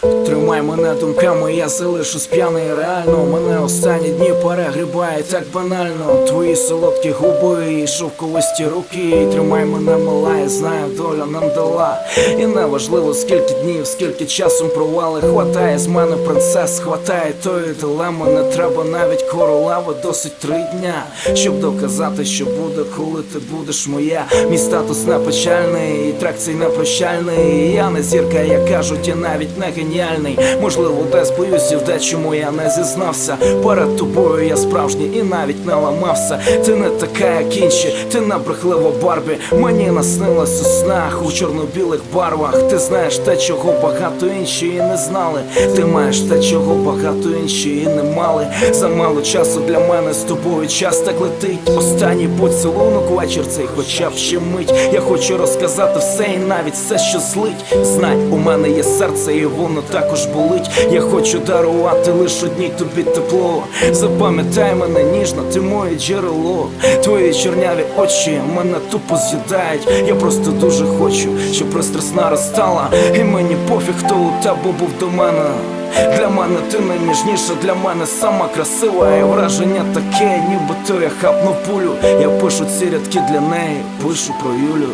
Through Тримай мене думками, я залишусь п'яний реально. Мене останні дні перегрібає так банально. Твої солодкі губи і шовковисті руки. Тримай мене мила, я знаю, доля нам дала. І неважливо, скільки днів, скільки часом провали. Хватає з мене принцес, хватає тої дилеми. Не треба навіть королеви, досить три дня. Щоб доказати, що буде, коли ти будеш моя. Мій статус не печальний, і трек цей не прощальний. Я не зірка, як кажуть, я навіть не геніальний. Можливо, десь боюсь і в дечому я не зізнався. Перед тобою я справжній і навіть не ламався. Ти не така, як інші, ти не брехлива Барбі. Мені наснилось у снах у чорно-білих барвах. Ти знаєш те, чого багато інші і не знали. Ти маєш те, чого багато інші і не мали. Замало часу для мене з тобою час так летить. Останній поцілунок вечір цей, хоча б ще мить. Я хочу розказати все і навіть все, що злить. Знай, у мене є серце, і воно також болить. Я хочу дарувати лише одній тобі тепло. Запам'ятай мене ніжно, ти моє джерело. Твої чорняві очі мене тупо з'їдають. Я просто дуже хочу, щоб пристрасна розстала. І мені пофіг, хто у тебе був до мене. Для мене ти найніжніша, для мене сама красива І враження таке, ніби то я хапнув пулю Я пишу ці рядки для неї, пишу про Юлю